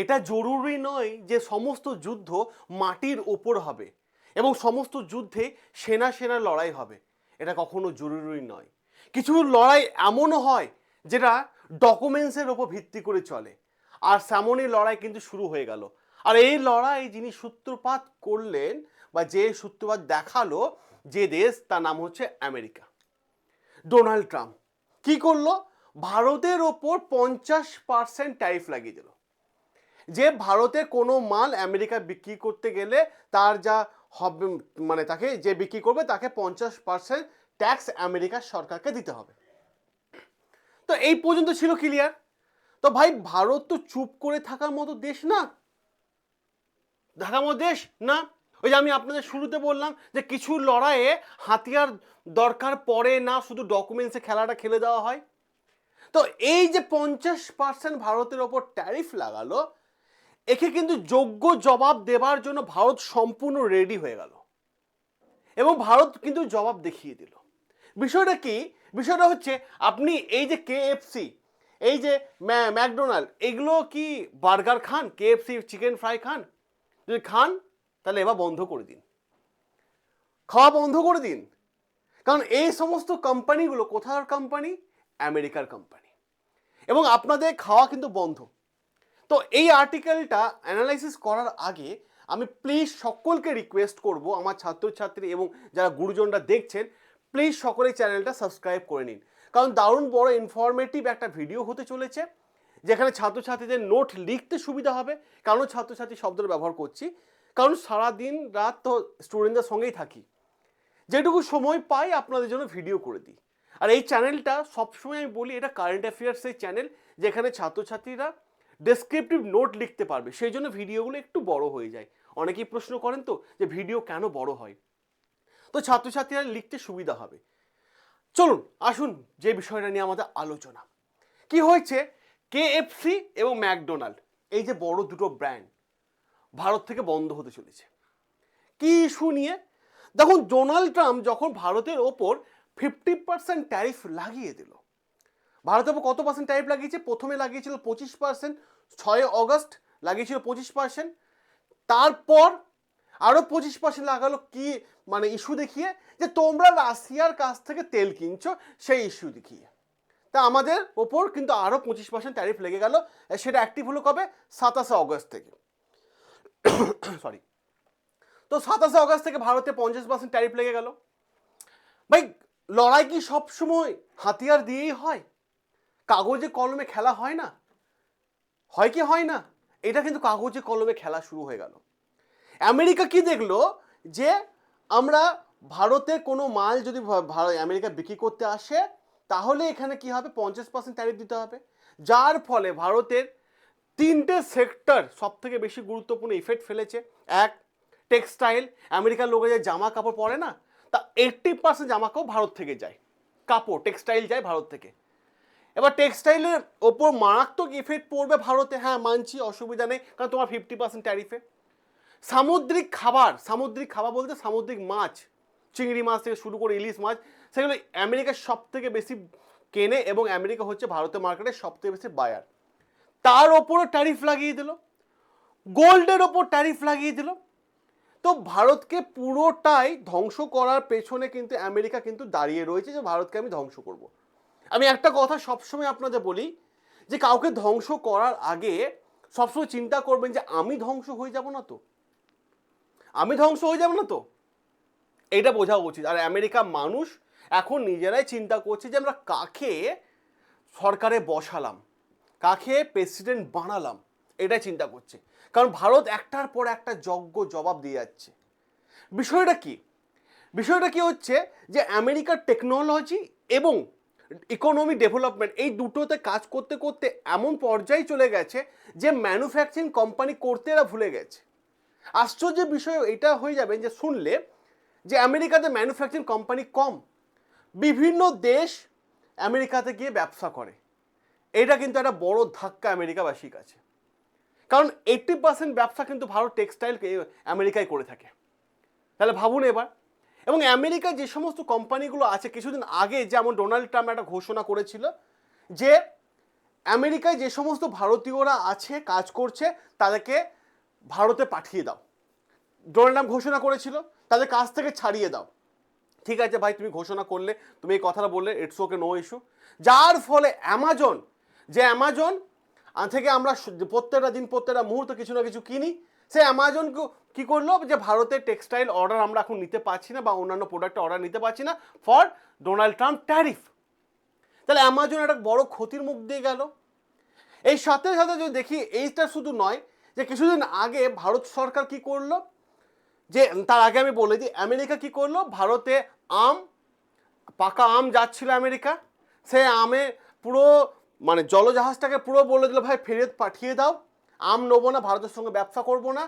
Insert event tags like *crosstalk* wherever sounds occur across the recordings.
এটা জরুরি নয় যে সমস্ত যুদ্ধ মাটির ওপর হবে এবং সমস্ত যুদ্ধে সেনা সেনা লড়াই হবে। এটা কখনো জরুরি নয়। কিছু লড়াই এমনও হয় যেটা ডকুমেন্টসের ওপর ভিত্তি করে চলে। আর তেমনই লড়াই কিন্তু শুরু হয়ে গেল। আর এই লড়াই যিনি সূত্রপাত করলেন বা যে সূত্রপাত দেখাল যে দেশ, তার নাম হচ্ছে আমেরিকা। Donald Trump. কি করল? ভারতের ওপর পঞ্চাশ পার্সেন্ট ট্যারিফ লাগিয়ে দিল। যে ভারতে কোনো মাল আমেরিকা বিক্রি করতে গেলে তার যা হবে মানে তাকে যে বিক্রি করবে তাকে পঞ্চাশ পার্সেন্ট ট্যাক্স আমেরিকার সরকারকে দিতে হবে। তো এই পর্যন্ত ছিল ক্লিয়ার তো ভাই, ভারত তো চুপ করে থাকার মতো দেশ না? থাকার মতো দেশ না? ওই যে আমি আপনাদের শুরুতে বললাম যে কিছু লড়াইয়ে হাতিয়ার দরকার পড়ে না শুধু ডকুমেন্টসে খেলাটা খেলে দেওয়া হয়? তো এই যে পঞ্চাশ পার্সেন্ট ভারতের ওপর ট্যারিফ লাগালো একে কিন্তু যোগ্য জবাব দেবার জন্য ভারত সম্পূর্ণ রেডি হয়ে গেল। এবং ভারত কিন্তু জবাব দেখিয়ে দিল। বিষয়টা কি? বিষয়টা হচ্ছে আপনি এই যে কেএফসি এই যে ম্যা- ম্যাকডোনাল্ড, এগুলো কি বার্গার খান? কেএফসি চিকেন ফ্রাই খান? যদি খান, তাহলে এবার বন্ধ করে দিন। খাওয়া বন্ধ করে দিন। কারণ এই সমস্ত কোম্পানিগুলো কোথার কোম্পানি আমেরিকার কোম্পানি এবং আপনাদের খাওয়া কিন্তু বন্ধ। তো এই আর্টিকেলটা অ্যানালাইসিস করার আগে আমি প্লিজ সকলকে রিকোয়েস্ট করব, আমার ছাত্রছাত্রী এবং যারা গুরুজনরা দেখছেন প্লিজ সকলে চ্যানেলটা সাবস্ক্রাইব করে নিন। কারণ দারুণ বড় ইনফরমেটিভ একটা ভিডিও হতে চলেছে, যেখানে ছাত্রছাত্রীদের নোট লিখতে সুবিধা হবে। কারণ ছাত্রছাত্রী শব্দটা ব্যবহার করছি। কারণ সারাদিন রাত তো স্টুডেন্টদের সঙ্গেই থাকি। যেটুকু সময় পাই আপনাদের জন্য ভিডিও করে দিই। আর এই চ্যানেলটা সবসময় আমি বলি, এটা কারেন্ট অ্যাফেয়ার্সের চ্যানেল যেখানে ছাত্রছাত্রীরা ডেসক্রিপটিভ নোট লিখতে পারবে। সেই জন্য ভিডিওগুলো একটু বড় হয়ে যায়। অনেকেই প্রশ্ন করেন তো যে ভিডিও কেন বড় হয়? তো ছাত্রছাত্রীরা লিখতে সুবিধা হবে। চলুন, আসুন যে বিষয়টা নিয়ে আমাদের আলোচনা। কি হয়েছে? কেএফসি এবং ম্যাকডোনাল্ড, এই যে বড় দুটো ব্র্যান্ড, ভারত থেকে বন্ধ হতে চলেছে। কি ইস্যু নিয়ে? দেখুন, ডোনাল্ড ট্রাম্প যখন ভারতের ওপর ফিফটি পার্সেন্ট ট্যারিফ লাগিয়ে দিল ভারতের ওপর কত পার্সেন্ট ট্যারিফ লাগিয়েছে? প্রথমে লাগিয়েছিল পঁচিশ পার্সেন্ট ছয় অগস্ট লাগিয়েছিল পঁচিশ পার্সেন্ট তারপর আরও পঁচিশ পার্সেন্ট লাগালো কি মানে ইস্যু দেখিয়ে যে তোমরা রাশিয়ার কাছ থেকে তেল কিনছো, সেই ইস্যু দেখিয়ে। তা আমাদের ওপর কিন্তু আরও পঁচিশ পার্সেন্ট ট্যারিফ লেগে গেল। সেটা অ্যাক্টিভ হলো কবে? সাতাশে অগস্ট থেকে। *coughs* সরি তো সাতাশে অগস্ট থেকে ভারতে পঞ্চাশ পার্সেন্ট ট্যারিফ লেগে গেল। ভাই, লড়াই কি সবসময় হাতিয়ার দিয়েই হয়? কাগজে কলমে খেলা হয় না? হয় কি হয় না? এটা কিন্তু কাগজে কলমে খেলা শুরু হয়ে গেল। আমেরিকা কি দেখল? যে আমরা ভারতের কোনো মাল যদি ভারত আমেরিকা বিক্রি করতে আসে, তাহলে এখানে কি হবে? পঞ্চাশ পার্সেন্ট ট্যারিফ দিতে হবে। যার ফলে ভারতের তিনটে সেক্টর সব থেকে বেশি গুরুত্বপূর্ণ ইফেক্ট ফেলেছে। এক টেক্সটাইল আমেরিকার লোকে যে জামা কাপড় পরে না, তা এইট্টি পার্সেন্ট জামা কাপড় ভারত থেকে যায়। কাপড় টেক্সটাইল যায় ভারত থেকে। এবার টেক্সটাইলের ওপর মারাত্মক ইফেক্ট পড়বে ভারতে। হ্যাঁ মানছি, অসুবিধা নেই, কারণ তোমার ফিফটি পার্সেন্ট ট্যারিফে সামুদ্রিক খাবার সামুদ্রিক খাবার বলতে সামুদ্রিক মাছ, চিংড়ি মাছ থেকে শুরু করে ইলিশ মাছ, সেগুলো আমেরিকার সব থেকে বেশি কেনে এবং আমেরিকা হচ্ছে ভারতের মার্কেটে সব থেকে বেশি বায়ার তার ওপরও ট্যারিফ লাগিয়ে দিল। গোল্ডের ওপর ট্যারিফ লাগিয়ে দিল। তো ভারতকে পুরোটাই ধ্বংস করার পেছনে কিন্তু আমেরিকা কিন্তু দাঁড়িয়ে রয়েছে যে ভারতকে আমি ধ্বংস করব। আমি একটা কথা সবসময় আপনাদের বলি যে কাউকে ধ্বংস করার আগে সবসময় চিন্তা করবেন যে আমি ধ্বংস হয়ে যাব না তো? আমি ধ্বংস হয়ে যাব না তো? এটা বোঝা উচিত। আর আমেরিকা মানুষ এখন নিজেরাই চিন্তা করছে যে আমরা কাকে সরকারে বসালাম, কাকে প্রেসিডেন্ট বানালাম, এটাই চিন্তা করছে। কারণ ভারত একটার পর একটা যজ্ঞ জবাব দিয়ে যাচ্ছে। বিষয়টা কি? বিষয়টা কি হচ্ছে যে আমেরিকার টেকনোলজি এবং ইকোনমি ডেভেলপমেন্ট এই দুটোতে কাজ করতে করতে এমন পর্যায়ে চলে গেছে যে ম্যানুফ্যাকচারিং কোম্পানি করতে এরা ভুলে গেছে। আশ্চর্যের বিষয় এটা হয়ে যাবে যে শুনলে যে আমেরিকাতে ম্যানুফ্যাকচারিং কোম্পানি কম, বিভিন্ন দেশ আমেরিকাতে গিয়ে ব্যবসা করে। এটা কিন্তু একটা বড় ধাক্কা আমেরিকাবাসীর কাছে। কারণ এইট্টি পার্সেন্ট ব্যবসা কিন্তু ভারত টেক্সটাইল আমেরিকায় করে থাকে। তাহলে ভাবুন এবার এবং আমেরিকার যে সমস্ত কোম্পানিগুলো আছে, কিছুদিন আগে যেমন ডোনাল্ড ট্রাম্প একটা ঘোষণা করেছিল যে আমেরিকায় যে সমস্ত ভারতীয়রা আছে, কাজ করছে, তাদেরকে ভারতে পাঠিয়ে দাও। ডোনাল্ড ট্রাম্প ঘোষণা করেছিল, তাদের কাছ থেকে ছাড়িয়ে দাও। ঠিক আছে ভাই, তুমি ঘোষণা করলে, তুমি এই কথাটা বললে ইটস ওকে নো ইস্যু যার ফলে অ্যামাজন যে অ্যামাজন থেকে আমরা প্রত্যেকটা দিন প্রত্যেকটা মুহূর্তে কিছু না কিছু কিনি সে অ্যামাজন কি করল? যে ভারতের টেক্সটাইল অর্ডার আমরা এখন নিতে পারছি না বা অন্যান্য প্রোডাক্টের অর্ডার নিতে পারছি না ফর ডোনাল্ড ট্রাম্প ট্যারিফ তাহলে অ্যামাজন একটা বড় ক্ষতির মুখ দিয়ে গেল। এই সাথে সাথে যদি দেখি, এইটা শুধু নয় যে কিছুদিন আগে ভারত সরকার কি করল? যে তার আগে আমি বলে দিই, আমেরিকা কি করল? ভারতে আম, পাকা আম যাচ্ছিল আমেরিকা। সে আমে পুরো মানে জলজাহাজটাকে পুরো বলে দিল, ভাই, ফেরত পাঠিয়ে দাও। আম নেব না, ভারতের সঙ্গে ব্যবসা করব না।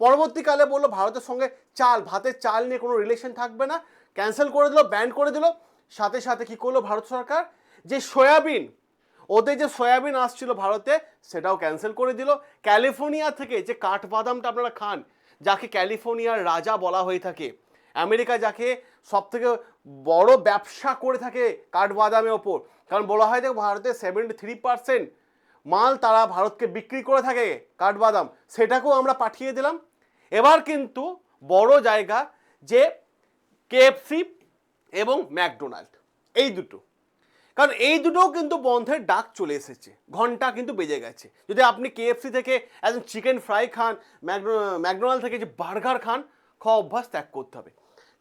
পরবর্তীকালে বলল, ভারতের সঙ্গে চাল, ভাতের চাল নিয়ে কোনো রিলেশন থাকবে না। ক্যান্সেল করে দিল ব্যান করে দিল। সাথে সাথে কি করল ভারত সরকার? যে সয়াবিন, ওদের যে সয়াবিন আসছিল ভারতে, সেটাও ক্যান্সেল করে দিল। ক্যালিফোর্নিয়া থেকে যে কাঠবাদামটা আপনারা খান, যাকে ক্যালিফোর্নিয়ার রাজা বলা হয়ে থাকে, আমেরিকা যাকে সব থেকে বড় ব্যবসা করে থাকে কাঠবাদামের ওপর। কারণ বলা হয় যে ভারতে সেভেন্টি থ্রি পার্সেন্ট মাল তারা ভারতকে বিক্রি করে থাকে, কাঠবাদাম, সেটাকেও আমরা পাঠিয়ে দিলাম। এবার কিন্তু বড় জায়গা যে কেএফসি এবং ম্যাকডোনাল্ড, এই দুটো। কারণ এই দুটোও কিন্তু বন্ধের ডাক চলে এসেছে, ঘণ্টা কিন্তু বেজে গেছে। যদি আপনি কেএফসি থেকে একদম চিকেন ফ্রাই খান ম্যাকডোনাল্ড থেকে যে বার্গার খান খাওয়া অভ্যাস ত্যাগ করতে হবে।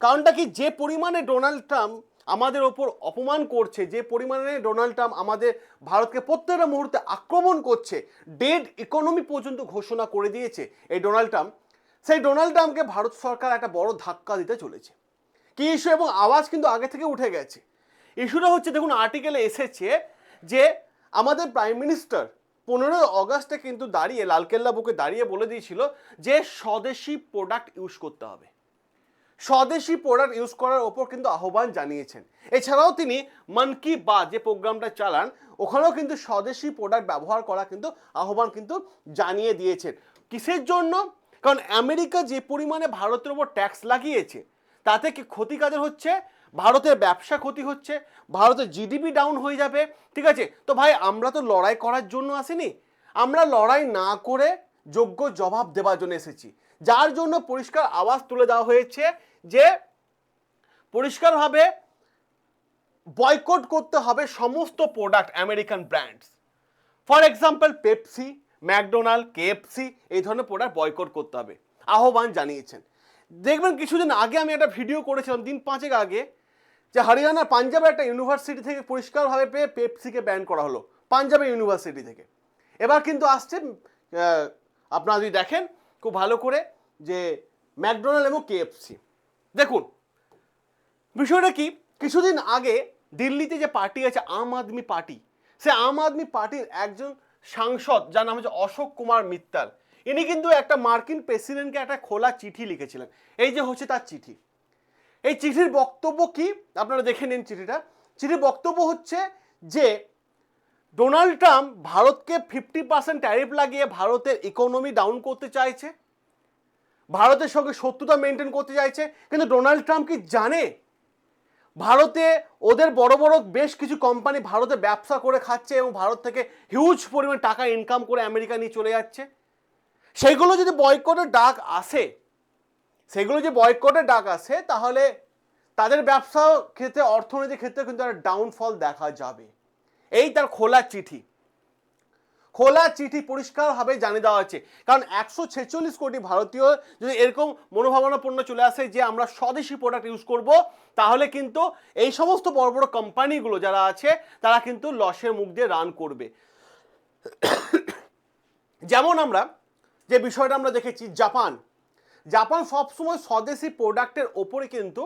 কারণটা কি? যে পরিমাণে ডোনাল্ড ট্রাম্প আমাদের ওপর অপমান করছে, যে পরিমাণে ডোনাল্ড ট্রাম্প আমাদের ভারতকে প্রত্যেকটা মুহূর্তে আক্রমণ করছে ডেড ইকোনমি পর্যন্ত ঘোষণা করে দিয়েছে এই ডোনাল্ড ট্রাম্প, সেই ডোনাল্ড ট্রাম্পকে ভারত সরকার একটা বড় ধাক্কা দিতে চলেছে। কি ইস্যু এবং আওয়াজ কিন্তু আগে থেকে উঠে গেছে। ইস্যুটা হচ্ছে, দেখুন, আর্টিকেলে এসেছে যে আমাদের প্রাইম মিনিস্টার পনেরোই অগস্টে কিন্তু দাঁড়িয়ে, লালকেল্লা বুকে দাঁড়িয়ে বলে দিয়েছিল যে স্বদেশি প্রোডাক্ট ইউজ করতে হবে। স্বদেশি প্রোডাক্ট ইউজ করার ওপর কিন্তু আহ্বান জানিয়েছেন। এছাড়াও তিনি মন কি বাত যে প্রোগ্রামটা চালান, ওখানেও কিন্তু স্বদেশি প্রোডাক্ট ব্যবহার করা কিন্তু আহ্বান কিন্তু জানিয়ে দিয়েছেন। কিসের জন্য? কারণ আমেরিকা যে পরিমাণে ভারতের ওপর ট্যাক্স লাগিয়েছে, তাতে কি ক্ষতি কাদের হচ্ছে? ভারতের ব্যবসা ক্ষতি হচ্ছে, ভারতের জিডিপি ডাউন হয়ে যাবে, ঠিক আছে? তো ভাই, আমরা তো লড়াই করার জন্য আসিনি। আমরা লড়াই না করে যোগ্য জবাব দেওয়ার জন্য এসেছি। যার জন্য পরিষ্কার আওয়াজ তুলে দেওয়া হয়েছে যে পরিষ্কারভাবে বয়কট করতে হবে সমস্ত product American brands for example Pepsi McDonald KFC এই ধরনের প্রোডাক্ট বয়কট করতে হবে। আহ্বান জানিয়েছেন। দেখবেন কিছুদিন আগে আমি একটা ভিডিও করেছিলাম, দিন পাঁচেক আগে, যে হরিয়ানা পাঞ্জাবের একটা ইউনিভার্সিটি থেকে পরিষ্কারভাবে পেয়ে পেপসিকে ব্যান করা হলো, পাঞ্জাবের ইউনিভার্সিটি থেকে। এবার কিন্তু আসছে আপনারা যদি দেখেন, খুব ভালো করে, যে ম্যাকডোনাল্ড এবং কেএফসি দেখুন, বিষয়টা কি? কিছুদিন আগে দিল্লিতে যে পার্টি আছে, আম আদমি পার্টি, সে আম আদমি পার্টির একজন সাংসদ, যার নাম হচ্ছে অশোক কুমার মিত্তাল, ইনি কিন্তু একটা মার্কিন প্রেসিডেন্টকে একটা খোলা চিঠি লিখেছিলেন। এই যে হচ্ছে তার চিঠি। এই চিঠির বক্তব্য কি? আপনারা দেখে নিন চিঠিটা। চিঠির বক্তব্য হচ্ছে যে, ডোনাল্ড ট্রাম্প ভারতকে ফিফটি পার্সেন্ট ট্যারিফ লাগিয়ে ভারতের ইকোনমি ডাউন করতে চাইছে। ভারতের সঙ্গে শত্রুতা মেনটেন করতে চাইছে, কিন্তু ডোনাল্ড ট্রাম্প কি জানে? ভারতে ওদের বড় বড় বেশ কিছু কোম্পানি ভারতে ব্যবসা করে খাচ্ছে এবং ভারত থেকে হিউজ পরিমাণ টাকা ইনকাম করে আমেরিকা নিয়ে চলে যাচ্ছে। সেগুলো যদি বয়কটের ডাক আসে, সেগুলো যে বয়কটের ডাক আসে, তাহলে তাদের ব্যবসা ক্ষেত্রে, অর্থনৈতিক ক্ষেত্রে কিন্তু একটা ডাউনফল দেখা যাবে। এই তার খোলা চিঠি। খোলা চিঠি পরিষ্কারভাবে জানিয়ে দেওয়া হচ্ছে কারণ একশো ছেচল্লিশ কোটি ভারতীয় যদি এরকম মনোভাবনাপূর্ণ চলে আসে যে আমরা স্বদেশি প্রোডাক্ট ইউজ করব, তাহলে কিন্তু এই সমস্ত বড় বড় কোম্পানিগুলো যারা আছে, তারা কিন্তু লসের মুখ দিয়ে রান করবে। যেমন আমরা যে বিষয়টা আমরা দেখেছি, জাপান। জাপান সবসময় স্বদেশি প্রোডাক্টের ওপরে কিন্তু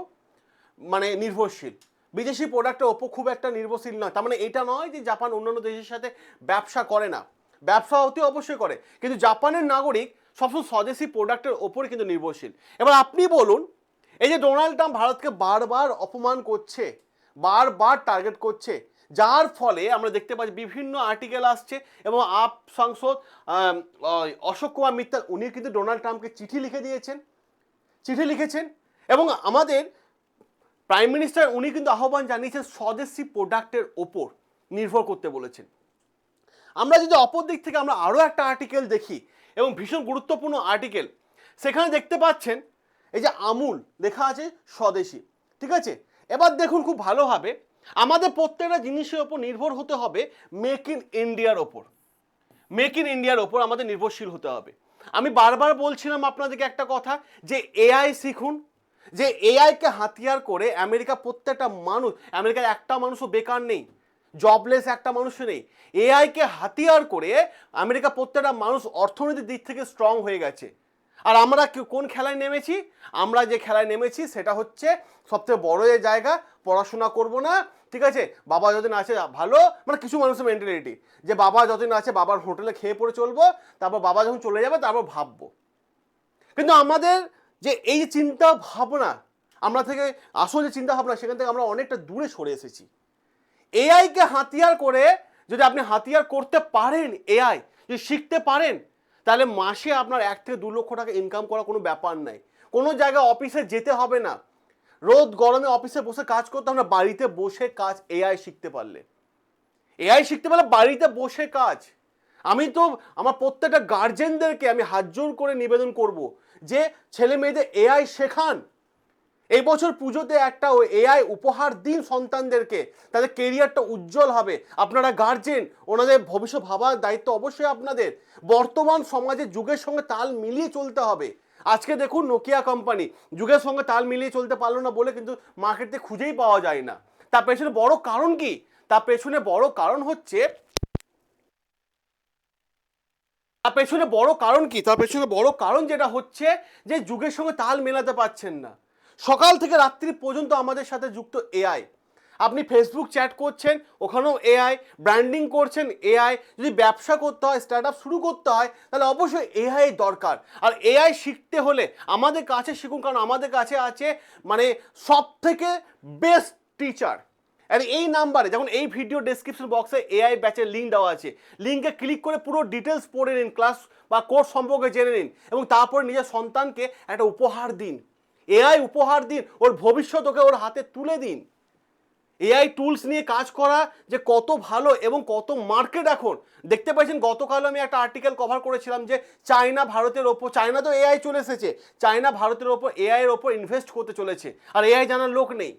মানে নির্ভরশীল। বিদেশি প্রোডাক্টের ওপর খুব একটা নির্ভরশীল নয়। তার মানে এটা নয় যে জাপান অন্যান্য দেশের সাথে ব্যবসা করে না। ব্যবসা অতি অবশ্যই করে, কিন্তু জাপানের নাগরিক সবসময় স্বদেশি প্রোডাক্টের ওপরে কিন্তু নির্ভরশীল। এবার আপনি বলুন, এই যে ডোনাল্ড ট্রাম্প ভারতকে বারবার অপমান করছে, বারবার টার্গেট করছে, যার ফলে আমরা দেখতে পাচ্ছি বিভিন্ন আর্টিকেল আসছে এবং আপ সাংসদ অশোক কুমার মিত্তাল উনি কিন্তু ডোনাল্ড ট্রাম্পকে চিঠি লিখে দিয়েছেন, চিঠি লিখেছেন এবং আমাদের প্রাইম মিনিস্টার উনি কিন্তু আহ্বান জানিয়েছেন স্বদেশি প্রোডাক্টের ওপর নির্ভর করতে বলেছেন। আমরা যদি অপর দিক থেকে আমরা আরও একটা আর্টিকেল দেখি এবং ভীষণ গুরুত্বপূর্ণ আর্টিকেল সেখানে দেখতে পাচ্ছেন এই যে আমুল, লেখা আছে স্বদেশী, ঠিক আছে? এবার দেখুন খুব ভালোভাবে, আমাদের প্রত্যেকটা জিনিসের ওপর নির্ভর হতে হবে মেক ইন ইন্ডিয়ার ওপর। মেক ইন ইন্ডিয়ার ওপর আমাদের নির্ভরশীল হতে হবে। আমি বারবার বলছিলাম আপনাদেরকে একটা কথা, যে এআই শিখুন, যে এআইকে হাতিয়ার করে আমেরিকা প্রত্যেকটা মানুষ, আমেরিকার একটা মানুষও বেকার নেই। জবলেস একটা মানুষ নেই। এআইকে হাতিয়ার করে আমেরিকা প্রত্যেকটা মানুষ অর্থনৈতিক দিক থেকে স্ট্রং হয়ে গেছে। আর আমরা কোন খেলায় নেমেছি? আমরা যে খেলায় নেমেছি সেটা হচ্ছে সবথেকে বড় যে জায়গা, পড়াশোনা করব না, ঠিক আছে? বাবা যতদিন আছে ভালো মানে কিছু মানুষের মেন্টালিটি যে বাবা যতদিন আছে বাবার হোটেলে খেয়ে পড়ে চলবো, তারপর বাবা যখন চলে যাবে, তারপর ভাববো। কিন্তু আমাদের যে এই চিন্তা ভাবনা, আমরা থেকে আসল যে চিন্তা ভাবনা, সেখান থেকে আমরা অনেকটা দূরে সরে এসেছি। এআইকে হাতিয়ার করে যদি আপনি হাতিয়ার করতে পারেন এআই যদি শিখতে পারেন, তাহলে মাসে আপনার এক থেকে দু লক্ষ টাকা ইনকাম করা কোনো ব্যাপার নাই। কোনো জায়গায় অফিসে যেতে হবে না। রোদ গরমে অফিসে বসে কাজ করতে হবে না, বাড়িতে বসে কাজ এআই শিখতে পারলে। এআই শিখতে পারলে বাড়িতে বসে কাজ। আমি তো আমার প্রত্যেকটা গার্জেনদেরকে আমি হাত জোর করে নিবেদন করব যে ছেলে মেয়েদের এআই শেখান। এই বছর পুজোতে একটা এআই উপহার দিন সন্তানদেরকে। তাদের কেরিয়ারটা উজ্জ্বল হবে। আপনারা গার্জেন ওনাদের ভবিষ্যৎ ভাবার দায়িত্ব অবশ্যই আপনাদের। বর্তমান সমাজে যুগের সঙ্গে তাল মিলিয়ে চলতে হবে। আজকে দেখুন নোকিয়া কোম্পানি যুগের সঙ্গে তাল মিলিয়ে চলতে পারল না বলে কিন্তু মার্কেটে খুঁজেই পাওয়া যায় না। তার পেছনে বড় কারণ কি? তার পেছনে বড় কারণ হচ্ছে, তার পেছনে বড় কারণ কি? তার পেছনে বড় কারণ যেটা হচ্ছে যে যুগের সঙ্গে তাল মেলাতে পারছেন না। সকাল থেকে রাত্রি পর্যন্ত আমাদের সাথে যুক্ত এআই আপনি ফেসবুক চ্যাট করছেন, ওখানেও এআই ব্র্যান্ডিং করছেন এআই যদি ব্যবসা করতে হয় স্টার্ট আপ শুরু করতে হয়, তাহলে অবশ্যই এআই দরকার। আর এআই শিখতে হলে আমাদের কাছে শিখুন, কারণ আমাদের কাছে আছে মানে সব থেকে বেস্ট টিচার আর এই নাম্বারে, যখন এই ভিডিও ডেসক্রিপশন বক্সে এআই ব্যাচের লিঙ্ক দেওয়া আছে লিঙ্কে ক্লিক করে পুরো ডিটেলস পড়ে নিন ক্লাস বা কোর্স সম্পর্কে জেনে নিন, এবং তারপর নিজের সন্তানকে একটা উপহার দিন। এআই উপহার দিন, ওর ভবিষ্যৎ ওকে ওর হাতে তুলে দিন। এআই টুলস নিয়ে কাজ করা যে কত ভালো এবং কত মার্কেট এখন। দেখতে পাচ্ছেন গতকাল আমি একটা আর্টিকেল কভার করেছিলাম যে চায়না ভারতের ওপর, চায়না তো এআই চলে এসেছে, চায়না ভারতের ওপর, এআই এর ওপর ইনভেস্ট করতে চলেছে। আর এআই জানার লোক নেই।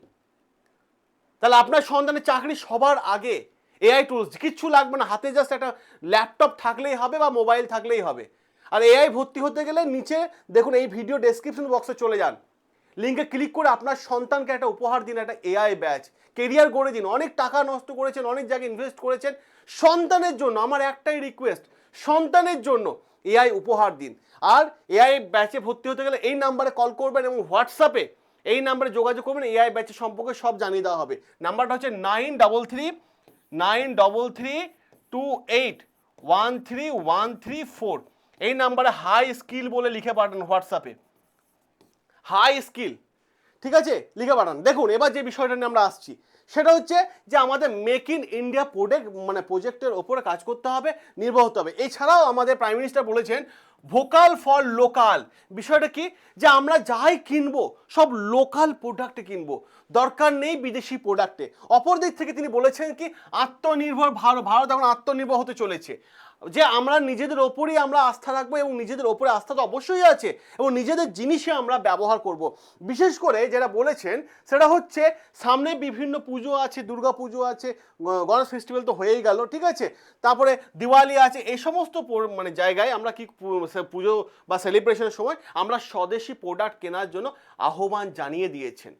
তাহলে আপনার সন্তানের চাকরি সবার আগে এআই টুলস কিচ্ছু লাগবে না, হাতে জাস্ট একটা ল্যাপটপ থাকলেই হবে বা মোবাইল থাকলেই হবে। আর এআই ভর্তি হতে গেলে নিচে দেখুন, এই ভিডিও ডেসক্রিপশন বক্সে চলে যান। লিঙ্কে ক্লিক করে আপনার সন্তানকে একটা উপহার দিন, একটা এআই ব্যাচ কেরিয়ার গড়ে দিন। অনেক টাকা নষ্ট করেছেন, অনেক জায়গায় ইনভেস্ট করেছেন। সন্তানের জন্য, আমার একটাই রিকোয়েস্ট সন্তানের জন্য এআই উপহার দিন। আর এআই ব্যাচে ভর্তি হতে গেলে এই নাম্বারে কল করবেন এবং হোয়াটসঅ্যাপে এই নাম্বারে যোগাযোগ করবেন। এআই ব্যাচের সম্পর্কে সব জানিয়ে দেওয়া হবে। নাম্বারটা হচ্ছে nine double three nine double three two eight one three one three four এই নাম্বারে হাই স্কিল বলে লিখে পাঠান হোয়াটসঅ্যাপে হাই স্কিল। ঠিক আছে? লিখে পাঠান। দেখুন, এবার যে বিষয়টা নিয়ে আমরা আসছি, সেটা হচ্ছে যে আমাদের মেক ইন ইন্ডিয়া প্রোডাক্ট মানে প্রজেক্টের ওপরে কাজ করতে হবে, নির্ভর হতে হবে। এছাড়াও আমাদের প্রাইম মিনিস্টার বলেছেন, ভোকাল ফর লোকাল। বিষয়টা কি? যে আমরা যাই কিনবো, সব লোকাল প্রোডাক্টে কিনবো। দরকার নেই বিদেশি প্রোডাক্টে। অপর দিক থেকে তিনি বলেছেন কি, আত্মনির্ভর ভারত ভারত এখন আত্মনির্ভর হতে চলেছে। যে আমরা নিজেদের ওপরেই আমরা আস্থা রাখব এবং নিজেদের ওপরে আস্থা তো অবশ্যই আছে এবং নিজেদের জিনিসে আমরা ব্যবহার করব। বিশেষ করে যেটা বলেছেন সেটা হচ্ছে সামনে বিভিন্ন পুজো আছে, দুর্গা পুজো আছে গণেশ ফেস্টিভ্যাল তো হয়েই গেল, ঠিক আছে? তারপরে দিওয়ালি আছে, এই সমস্ত মানে জায়গায় আমরা কি পুজো বা সেলিব্রেশনের সময় আমরা স্বদেশি প্রোডাক্ট কেনার জন্য আহ্বান জানিয়ে দিয়েছেন।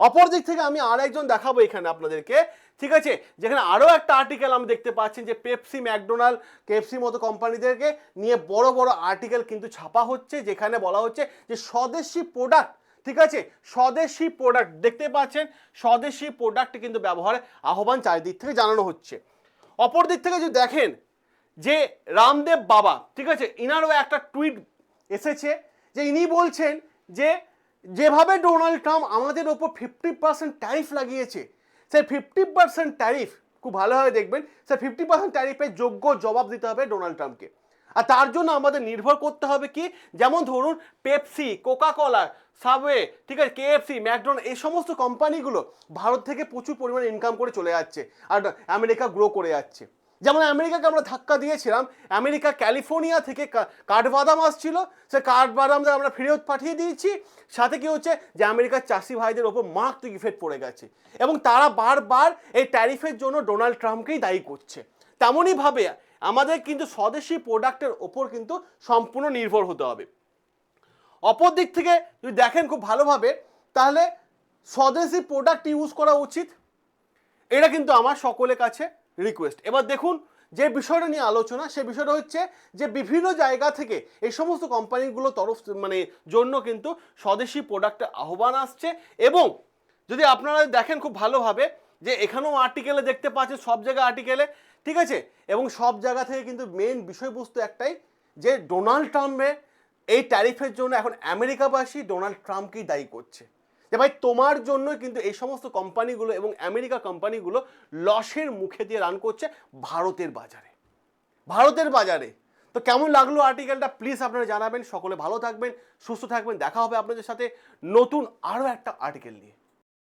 অপর দিক থেকে আমি আর একজন দেখাবো এখানে আপনাদেরকে। ঠিক আছে? যেখানে আরও একটা আর্টিকেল আমি দেখতে পাচ্ছেন যে পেপসি ম্যাকডোনাল্ড কেএফসি মতো কোম্পানিদেরকে নিয়ে বড় বড় আর্টিকেল কিন্তু ছাপা হচ্ছে, যেখানে বলা হচ্ছে যে স্বদেশি প্রোডাক্ট ঠিক আছে? স্বদেশি প্রোডাক্ট দেখতে পাচ্ছেন? স্বদেশি প্রোডাক্ট কিন্তু ব্যবহারের আহ্বান চারিদিক থেকে জানানো হচ্ছে। অপর দিক থেকে যদি দেখেন যে রামদেব বাবা, ঠিক আছে? ইনারও একটা টুইট এসেছে যে ইনি বলছেন যে যেভাবে ডোনাল্ড ট্রাম্প আমাদের ওপর ফিফটি পার্সেন্ট ট্যারিফ লাগিয়েছে সেই ফিফটি পার্সেন্ট ট্যারিফ খুব ভালোভাবে দেখবেন সেই ফিফটি পার্সেন্ট ট্যারিফের যোগ্য জবাব দিতে হবে ডোনাল্ড ট্রাম্পকে আর তার জন্য আমাদের নির্ভর করতে হবে কি? যেমন ধরুন পেপসি কোকা কোলা সাবওয়ে ঠিক আছে কেএফসি ম্যাকডোনাল্ড এই সমস্ত কোম্পানিগুলো ভারত থেকে প্রচুর পরিমাণে ইনকাম করে চলে যাচ্ছে, আর আমেরিকা গ্রো করে যাচ্ছে। যেমন আমেরিকাকে আমরা ধাক্কা দিয়েছিলাম, আমেরিকা ক্যালিফোর্নিয়া থেকে কাঠবাদাম আসছিল, সে কাঠবাদামটা আমরা ফেরত পাঠিয়ে দিয়েছি, সাথে কি হচ্ছে যে আমেরিকার চাষি ভাইদের ওপর মারাত্মক ইফেক্ট পড়ে গেছে এবং তারা বারবার এই ট্যারিফের জন্য ডোনাল্ড ট্রাম্পকেই দায়ী করছে। তেমনইভাবে আমাদের কিন্তু স্বদেশি প্রোডাক্টের ওপর কিন্তু সম্পূর্ণ নির্ভর হতে হবে। অপর দিক থেকে যদি দেখেন খুব ভালোভাবে, তাহলে স্বদেশি প্রোডাক্ট ইউজ করা উচিত। এটা কিন্তু আমার সকলের কাছে রিকোয়েস্ট এবার দেখুন, যে বিষয়টা নিয়ে আলোচনা, সে বিষয়টা হচ্ছে যে বিভিন্ন জায়গা থেকে এই সমস্ত কোম্পানিগুলো তরফ মানে জন্য কিন্তু স্বদেশি প্রোডাক্টের আহ্বান আসছে এবং যদি আপনারা দেখেন খুব ভালোভাবে যে এখানেও আর্টিকেলে দেখতে পাচ্ছেন, সব জায়গায় আর্টিকেলে ঠিক আছে? এবং সব জায়গা থেকে কিন্তু মেন বিষয়বস্তু একটাই যে ডোনাল্ড ট্রাম্পের এই ট্যারিফের জন্য এখন আমেরিকাবাসী ডোনাল্ড ট্রাম্পকেই দায়ী করছে। যে ভাই, তোমার জন্যই কিন্তু এই সমস্ত কোম্পানিগুলো এবং আমেরিকা কোম্পানিগুলো লসের মুখে দিয়ে রান করছে ভারতের বাজারে। ভারতের বাজারে। তো কেমন লাগল আর্টিকেলটা প্লিজ আপনারা জানাবেন। সকলে ভালো থাকবেন, সুস্থ থাকবেন। দেখা হবে আপনাদের সাথে নতুন আরও একটা আর্টিকেল নিয়ে।